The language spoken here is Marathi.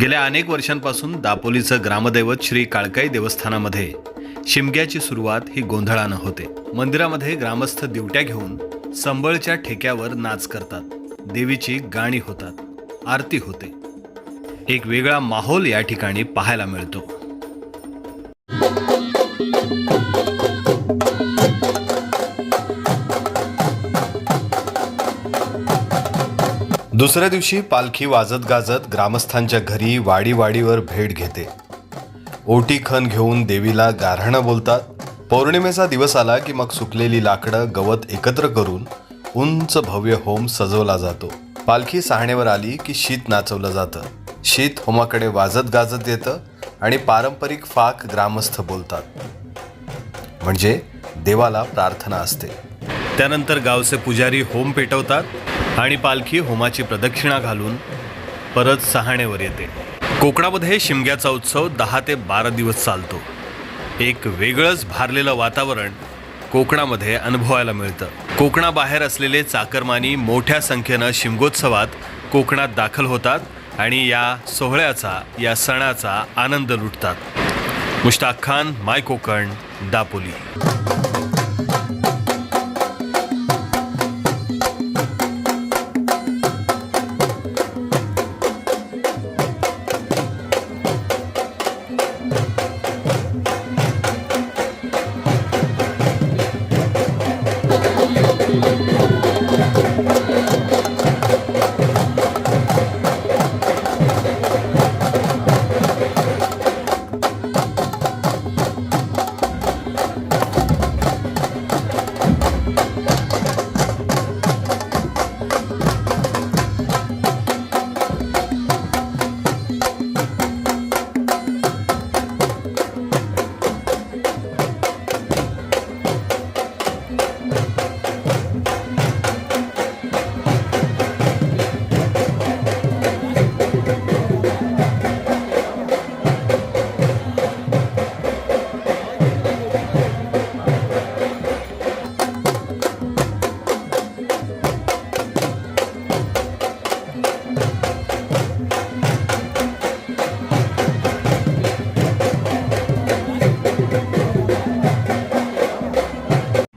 गेल्या अनेक वर्षांपासून दापोलीचं ग्रामदैवत श्री काळकाई देवस्थानामध्ये शिमग्याची सुरुवात ही गोंधळानं होते. मंदिरामध्ये ग्रामस्थ दिवट्या घेऊन संबळच्या ठेक्यावर नाच करतात. देवीची गाणी होतात. आरती होते. एक वेगळा माहोल या ठिकाणी पाहायला मिळतो. दुसऱ्या दिवशी पालखी वाजत गाजत ग्रामस्थांच्या घरी वाडीवाडीवर भेट घेते. ओटी खण घेऊन देवीला गाऱ्हाणं बोलतात. पौर्णिमेचा दिवस आला की मग सुकलेली लाकडं गवत एकत्र करून उंच भव्य होम सजवला जातो. पालखी सहाणेवर आली की शीत नाचवलं जातं. शीत होमाकडे वाजत गाजत येतं आणि पारंपरिक फाक ग्रामस्थ बोलतात. म्हणजे देवाला प्रार्थना असते. त्यानंतर गावचे पुजारी होम पेटवतात. आणि पालखी होमाची प्रदक्षिणा घालून परत सहाणेवर येते. कोकणामध्ये शिमग्याचा उत्सव दहा ते बारा दिवस चालतो. एक वेगळंच भारलेलं वातावरण कोकणामध्ये अनुभवायला मिळतं. कोकणाबाहेर असलेले चाकरमानी मोठ्या संख्येनं शिमगोत्सवात कोकणात दाखल होतात आणि या सोहळ्याचा या सणाचा आनंद लुटतात. Mushtaq Khan my Konkan Dapoli.